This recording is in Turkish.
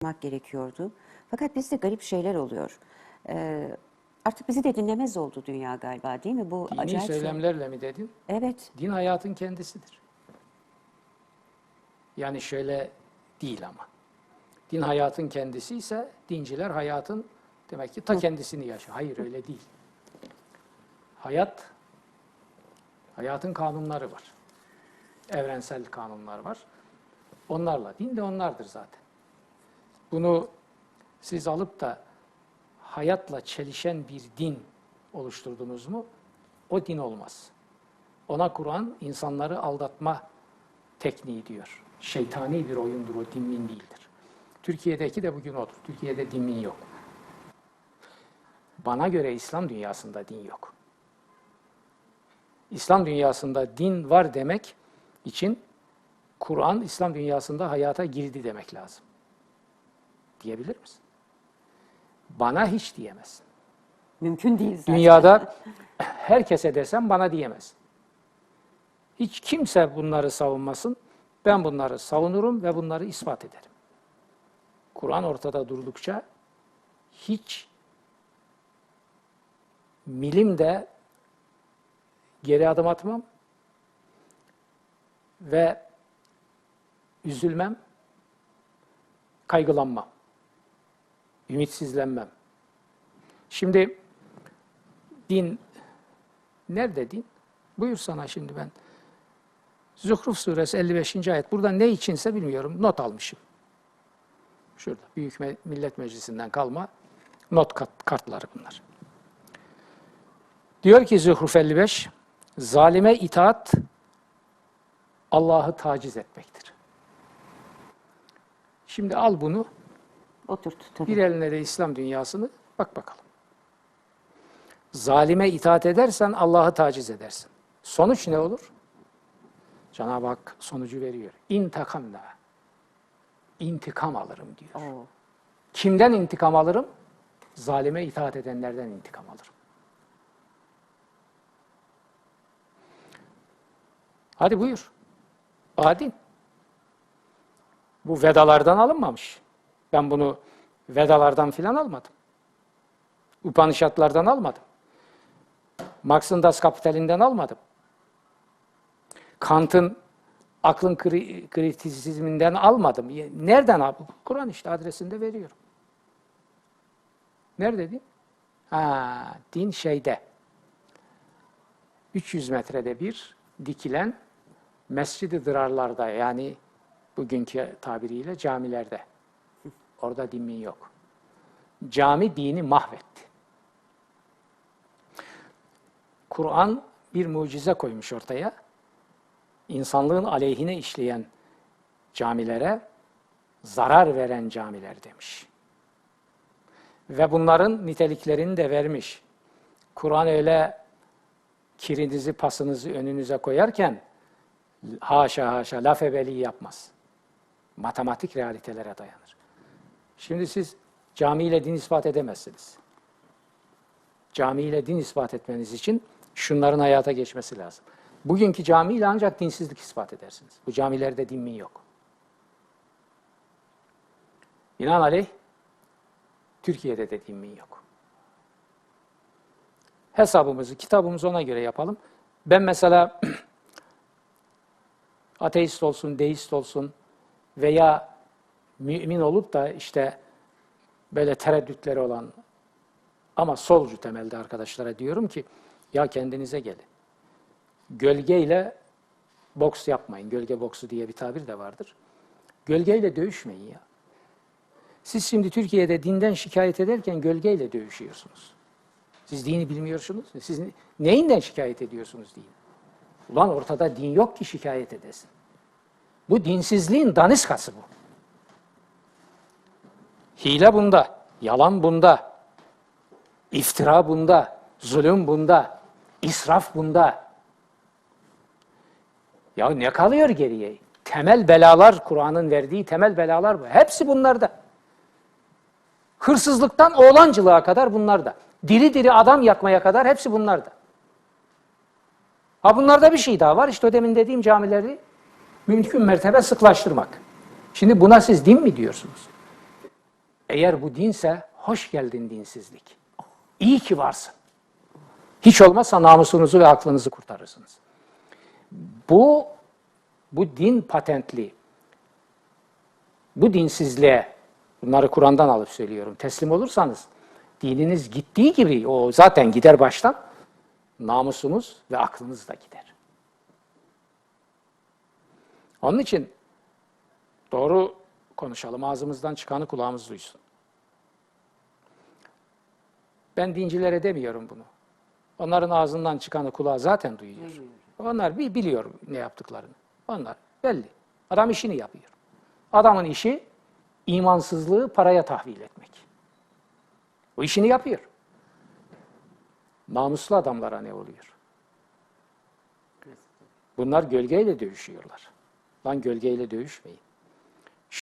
yapmak gerekiyordu. Fakat bizde garip şeyler oluyor. Ee, artık bizi de dinlemez oldu dünya galiba değil mi? Bu Dini acayip şey. söylemlerle mi dedin? Evet. Din hayatın kendisidir. Yani şöyle değil ama. Din hayatın kendisi ise dinciler hayatın demek ki ta kendisini yaşıyor. Hayır öyle değil. Hayat, hayatın kanunları var. Evrensel kanunlar var. Onlarla, din de onlardır zaten. Bunu siz alıp da hayatla çelişen bir din oluşturdunuz mu, o din olmaz. Ona Kur'an insanları aldatma tekniği diyor. Şeytani bir oyundur o, dinmin değildir. Türkiye'deki de bugün odur. Türkiye'de dinmin yok. Bana göre İslam dünyasında din yok. İslam dünyasında din var demek için Kur'an İslam dünyasında hayata girdi demek lazım. Diyebilir misin? Bana hiç diyemezsin. Mümkün değil zaten. Dünyada herkese desem bana diyemez. Hiç kimse bunları savunmasın. Ben bunları savunurum ve bunları ispat ederim. Kur'an ortada durdukça hiç milim de geri adım atmam ve üzülmem, kaygılanmam, ümitsizlenmem. Şimdi din nerede din? Buyur sana şimdi ben. Zuhruf suresi 55. ayet. Burada ne içinse bilmiyorum. Not almışım. Şurada. Büyük Millet Meclisi'nden kalma not kartları bunlar. Diyor ki Zuhruf 55, zalime itaat Allah'ı taciz etmektir. Şimdi al bunu, Oturt tabii. bir eline de İslam dünyasını, bak bakalım. Zalime itaat edersen Allah'ı taciz edersin. Sonuç ne olur? Cenab-ı Hak sonucu veriyor. İntikamla. İntikam alırım diyor. Oo. Kimden intikam alırım? Zalime itaat edenlerden intikam alırım. Hadi buyur. Adin. Bu Vedalardan alınmamış. Ben bunu Vedalardan filan almadım. Upanishadlardan almadım. Marx'ın Das Kapital'inden almadım. Kant'ın aklın kri- kritisizminden almadım. Nereden aldım? Kur'an işte adresinde veriyorum. Nerede din? Ha, din şeyde. 300 metrede bir dikilen mescid-i dırarlarda yani bugünkü tabiriyle camilerde. Orada din min yok. Cami dini mahvetti. Kur'an bir mucize koymuş ortaya. İnsanlığın aleyhine işleyen camilere zarar veren camiler demiş. Ve bunların niteliklerini de vermiş. Kur'an öyle kirinizi, pasınızı önünüze koyarken haşa haşa laf ebeli yapmaz. Matematik realitelere dayanır. Şimdi siz camiyle din ispat edemezsiniz. Camiyle din ispat etmeniz için şunların hayata geçmesi lazım. Bugünkü camiyle ancak dinsizlik ispat edersiniz. Bu camilerde din mi yok. Binaenaleyh Türkiye'de de din mi yok. Hesabımızı, kitabımızı ona göre yapalım. Ben mesela ateist olsun, deist olsun veya mümin olup da işte böyle tereddütleri olan ama solcu temelde arkadaşlara diyorum ki ya kendinize gelin. Gölgeyle boks yapmayın. Gölge boksu diye bir tabir de vardır. Gölgeyle dövüşmeyin ya. Siz şimdi Türkiye'de dinden şikayet ederken gölgeyle dövüşüyorsunuz. Siz dini bilmiyorsunuz. Siz neyinden şikayet ediyorsunuz dini? Ulan ortada din yok ki şikayet edesin. Bu dinsizliğin daniskası bu. Hile bunda, yalan bunda, iftira bunda, zulüm bunda, israf bunda. Ya ne kalıyor geriye? Temel belalar, Kur'an'ın verdiği temel belalar bu. Hepsi bunlarda. Hırsızlıktan oğlancılığa kadar bunlarda. Diri diri adam yakmaya kadar hepsi bunlarda. Ha bunlarda bir şey daha var. İşte o demin dediğim camileri mümkün mertebe sıklaştırmak. Şimdi buna siz din mi diyorsunuz? Eğer bu dinse hoş geldin dinsizlik. İyi ki varsın. Hiç olmazsa namusunuzu ve aklınızı kurtarırsınız. Bu bu din patentli. Bu dinsizliğe bunları Kur'an'dan alıp söylüyorum. Teslim olursanız dininiz gittiği gibi o zaten gider baştan. Namusunuz ve aklınız da gider. Onun için konuşalım. Ağzımızdan çıkanı kulağımız duysun. Ben dincilere demiyorum bunu. Onların ağzından çıkanı kulağı zaten duyuyor. Onlar bir biliyor ne yaptıklarını. Onlar belli. Adam işini yapıyor. Adamın işi imansızlığı paraya tahvil etmek. O işini yapıyor. Namuslu adamlara ne oluyor? Bunlar gölgeyle dövüşüyorlar. Lan gölgeyle dövüşmeyin.